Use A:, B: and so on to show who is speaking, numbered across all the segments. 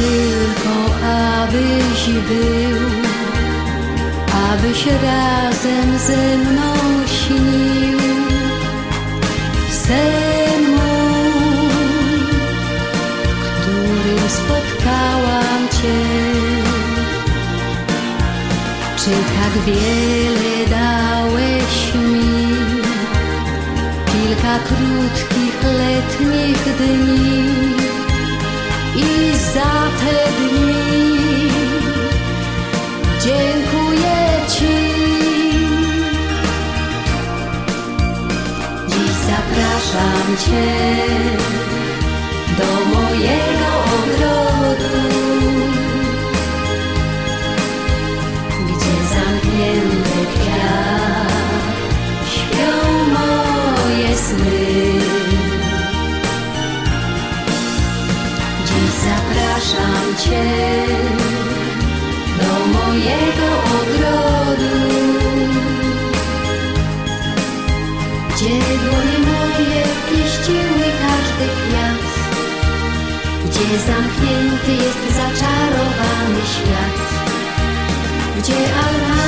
A: tylko abyś był, abyś razem ze mną śnił. Sen mój, którym spotkałam Cię. Czy tak wiele dałeś mi? Kilka krótkich letnich dni za te dni dziękuję Ci. Dziś zapraszam Cię do mojego ogrodu, zapraszam Cię do mojego ogrodu, gdzie dłonie moje pieściły każdy kwiat, gdzie zamknięty jest zaczarowany świat, gdzie altanka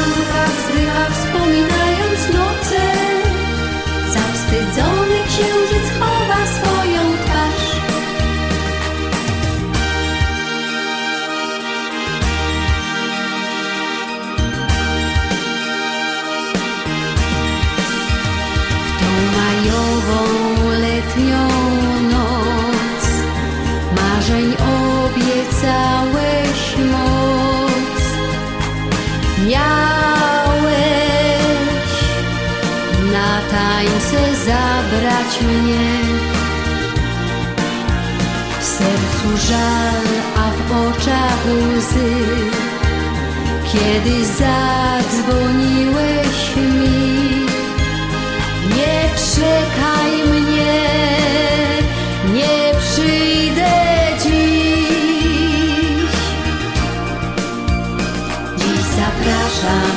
A: letnią noc. Marzeń obiecałeś moc. Miałeś na tańce zabrać mnie. W sercu żal, a w oczach łzy. Kiedy zadzwoniłeś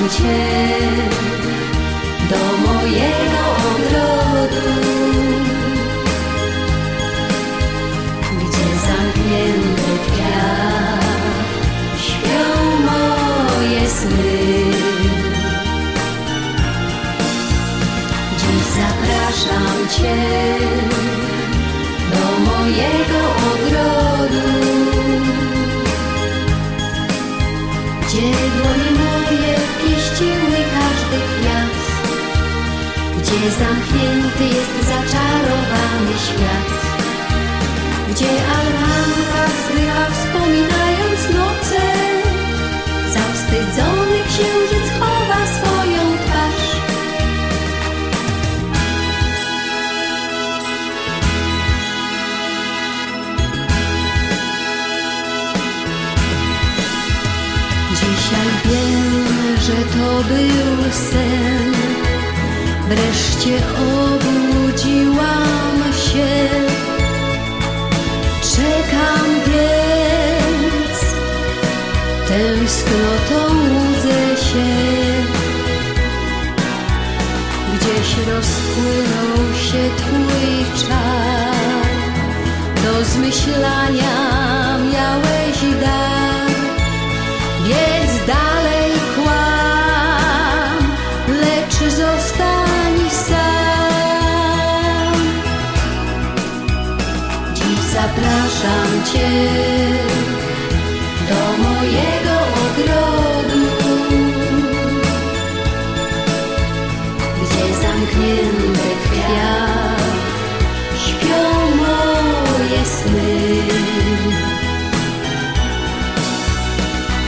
A: Cię do mojego ogrodu, gdzie zamknięty kwiat śpią moje sny. Dziś zapraszam Cię do mojego ogrodu, gdzie dłonie gdzie zamknięty jest zaczarowany świat, gdzie altanka zrywa wspominając noce, zawstydzony księżyc chowa swoją twarz. Dzisiaj wiem, że to był sen. Wreszcie obudziłam się. Czekam więc, tęsknotą łudzę się. Gdzieś rozpłynął się Twój czar. Do zmyślania zapraszam Cię do mojego ogrodu, gdzie zamknięty kwiat śpią moje sny.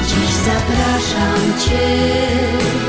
A: Dziś zapraszam Cię